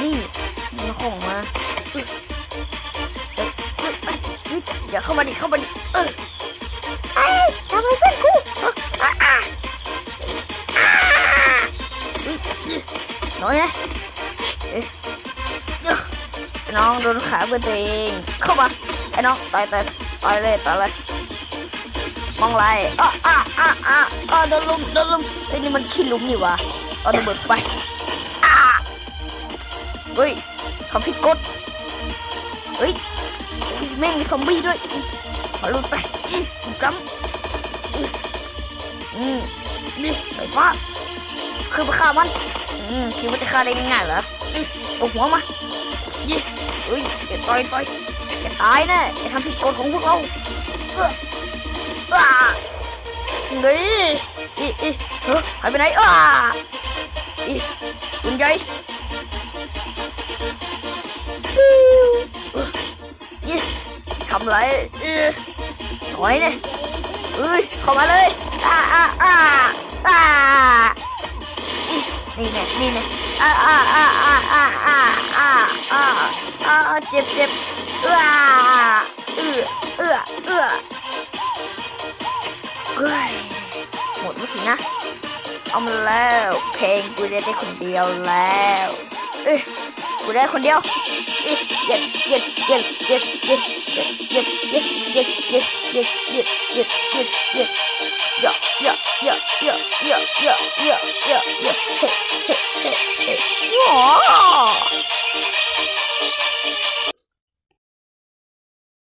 นี่มันของมาอึ๊ะเอ๊ะอึ๊ะเอ๊ะอึ๊ะอย่าเข้ามาดิเข้ามาดิเออไอ้ทำไมเพื่อนกูเอ้ออะอะอะอึ๊ะอึ๊ะน้อยนะเอ๊ะเอ้อน้องโดนขาเพื่อนตัวเองเข้ามาไอ้น้องต่อยต่อยต่อยเลยต่อยเลยมองไรอะอะอะอะอะโดนลุมโดนลุมไอ้นี่มันขี้ลุมนี่วะเอาระเบิดไป เฮ้ยเขาผิดกฎเฮ้ยแม่งมีซอมบี้ด้วยขอลุดไปจำอืมอืมนี่ไฟฟ้าคือไปฆ่ามันอืมคิดว่าจะฆ่าได้ง่ายๆเหรออืมตบหัวมายี่เฮ้ยอย่าต่อยต่อยอย่าตายแน่อย่าทำผิดกฎของพวกเราเอออ่านี่อีอีเฮ้ยหายไปไหนอ่าอีคุนใหญ่ ไรเออถอยเนี่ยเอ้ยเข้ามาเลยอ่าอ่าอ่าอ่าอีนี่เนี่ยนี่เนี่ยอ่าอ่าอ่าอ่าอ่าอ่าอ่าอ่าอ่าเจ็บเจ็บเอื้อเอื้อเอื้อเอื้อเฮ้ยหมดแล้วสินะเอามาแล้วเพลงกูได้ได้คนเดียวแล้วเอ้ย กูได้คนเดียวเอ้ย yes yes yes yes yes yes yes yes yes yes yes yes yes yes yes เยอะเยอะเยอะเยอะเยอะเยอะเยอะเยอะเยอะเฮ้เฮ้เฮ้เฮ้